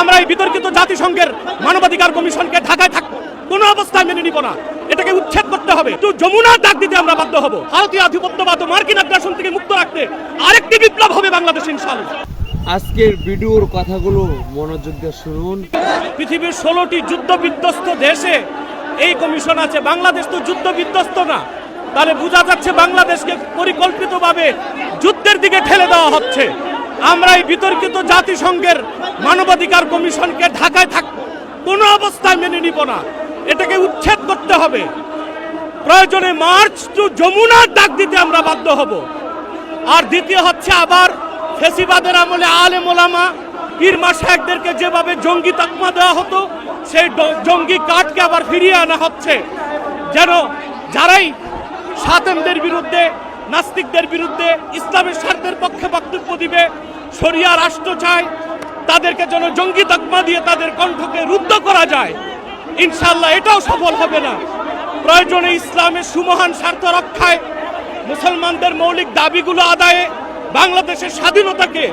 আমরা এই বিতর্কিত জাতিসংঘের মানবাধিকার কমিশনকে ঢাকায় থাক কোনো অবস্থায় মেনে নিব না। এটাকে উচ্ছেদ করতে হবে। একটু যমুনার ডাক দিতে আমরা বাধ্য হব। ভারতীয় আধিপত্যবাদ ও মার্কিন আগ্রাসন থেকে মুক্ত রাখতে আরেকটি বিপ্লব হবে বাংলাদেশ ইনশাআল্লাহ। আজকের ভিডিওর কথাগুলো মনোযোগ দিয়ে শুনুন। পৃথিবীর ষোলোটি যুদ্ধ বিধ্বস্ত দেশে এই কমিশন আছে। বাংলাদেশ তো যুদ্ধ বিধ্বস্ত না। তাহলে বোঝা যাচ্ছে বাংলাদেশকে পরিকল্পিতভাবে যুদ্ধের দিকে ঠেলে দেওয়া হচ্ছে। আমরা এই বিতর্কিত জাতিসংঘের মানবাধিকার কমিশনকে ঢাকায় থাক কোনো অবস্থায় মেনে নিব না। এটাকে উচ্ছেদ করতে হবে। প্রয়োজনে মার্চ টু যমুনার ডাক দিতে আমরা বাধ্য হব। আর দ্বিতীয় হচ্ছে আবার ফেসিবাদের আমলে আলে মোলামা পীর মাসায়কদেরকে যেভাবে জঙ্গি তকমা দেওয়া হতো, সেই জঙ্গি কাঠকে আবার ফিরিয়ে আনা হচ্ছে। যেন যারাই সাতেমদের বিরুদ্ধে, নাস্তিকদের বিরুদ্ধে, ইসলামের স্বার্থের পক্ষে বক্তব্য দিবে শরিয়া রাষ্ট্র চায়, তাদেরকে যেন জঙ্গি তকমা দিয়ে তাদের কণ্ঠকে রুদ্ধ করা যায়। ইনশাল্লাহ এটাও সফল হবে না। প্রয়োজনে ইসলামের সুমহান স্বার্থ রক্ষায় মুসলমানদের মৌলিক দাবিগুলো আদায়ে বাংলাদেশের স্বাধীনতাকে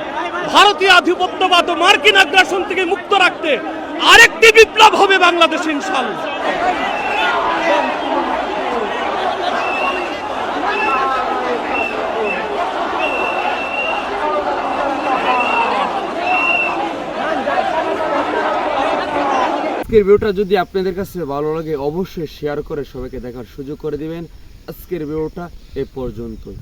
ভারতীয় আধিপত্যবাদ ও মার্কিন আগ্রাসন থেকে মুক্ত রাখতে আরেকটি বিপ্লব হবে বাংলাদেশ ইনশাল্লাহ আজকের ভিডিওটা যদি আপনাদের কাছে ভালো লাগে, অবশ্যই শেয়ার করে সবাইকে দেখার সুযোগ করে দিবেন। আজকের ভিডিওটা এ পর্যন্তই।